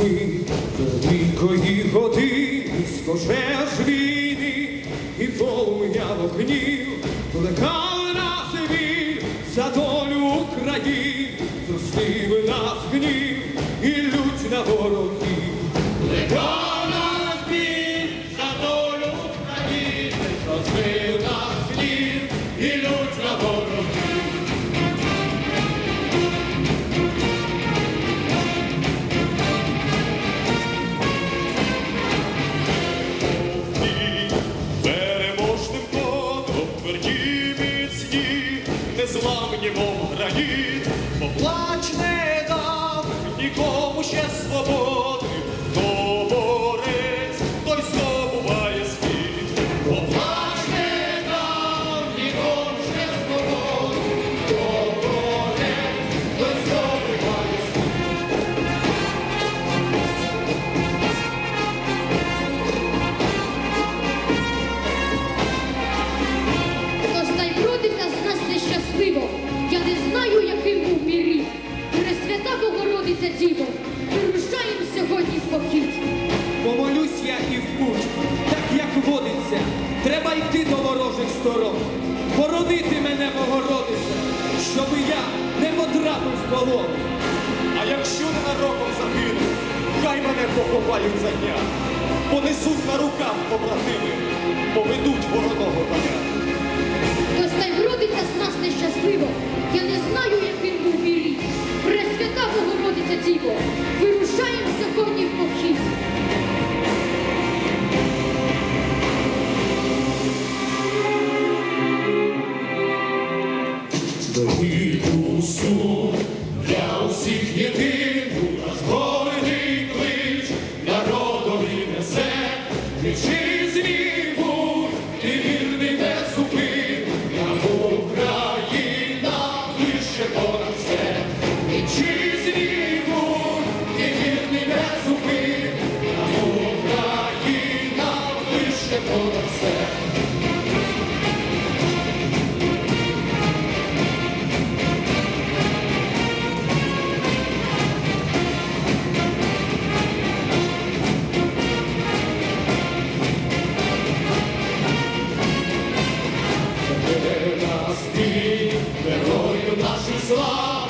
Великої години скожеш війни і полум'я вогнів плекав на він за долю України, зростив нас гнів. Бо плач не дав нікому ще свободи, Богородиця Діво, вирушаєм сьогодні в похід. Помолюсь я і в путь, так як водиться, треба йти до ворожих сторон. Породити мене, Богородице, щоби я не потрапив в полон. А якщо ненароком загину, хай мене поховають за дня, понесуть на руках побратими, поведуть вороного коня. Хтось та й вродиться з нас нещасливо. Я не знаю, яким people. Нас ти, герою нашої слави,